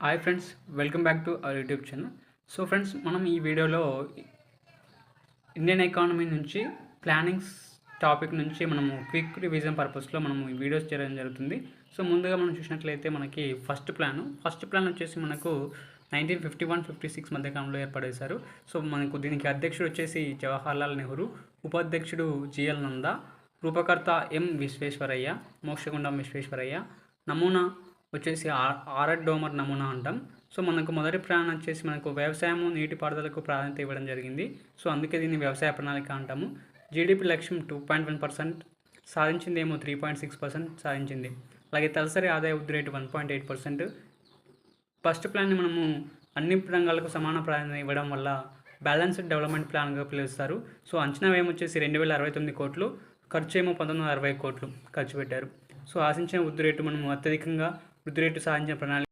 Hi friends welcome back to our YouTube channel so friends మనం ఈ వీడియోలో Indian economy నుంచి ప్లానింగ్స్ టాపిక్ నుంచి మనము క్విక్ రివిజన్ పర్పస్లో మనము ఈ వీడియోస్ చేయడం జరుగుతుంది. సో ముందుగా మనం చూసినట్లయితే మనకి ఫస్ట్ ప్లాన్ ఫస్ట్ ప్లాన్ వచ్చేసి మనకు nineteen fifty one fifty six మధ్యకాలంలో ఏర్పడేశారు. సో మనకు దీనికి అధ్యక్షుడు వచ్చేసి జవహర్లాల్ నెహ్రూ ఉపాధ్యక్షుడు జిఎల్ నందా రూపకర్త ఎం విశ్వేశ్వరయ్య మోక్షగుండం విశ్వేశ్వరయ్య నమూనా వచ్చేసి ఆ- ఆర్ఎడ్ డోమర్ నమూనా అంటాం. సో మనకు మొదటి ప్లాన్ వచ్చేసి మనకు వ్యవసాయము నీటిపారుదలకు ప్రాధాన్యత ఇవ్వడం జరిగింది. సో అందుకే దీన్ని వ్యవసాయ ప్రణాళిక అంటాము. జీడిపి లక్ష్యం టూ పాయింట్ వన్ పర్సెంట్ సాధించింది ఏమో త్రీ పాయింట్ సిక్స్ పర్సెంట్ సాధించింది. అలాగే తలసరి ఆదాయ వృద్ధి rate one point eight percent. First ప్లాన్ని మనము అన్ని రంగాలకు సమాన ప్రాధాన్యత ఇవ్వడం వల్ల బ్యాలెన్స్డ్ డెవలప్మెంట్ ప్లాన్గా పిలుస్తారు. సో అంచనా వ్యయం వచ్చేసి రెండు వేల అరవై తొమ్మిది కోట్లు ఖర్చు ఏమో పంతొమ్మిది వందల అరవై కోట్లు ఖర్చు పెట్టారు. సో ఆశించిన వృద్ధి రేటు మనము అత్యధికంగా వృద్ధి రేటు సాధించిన ప్రణాళిక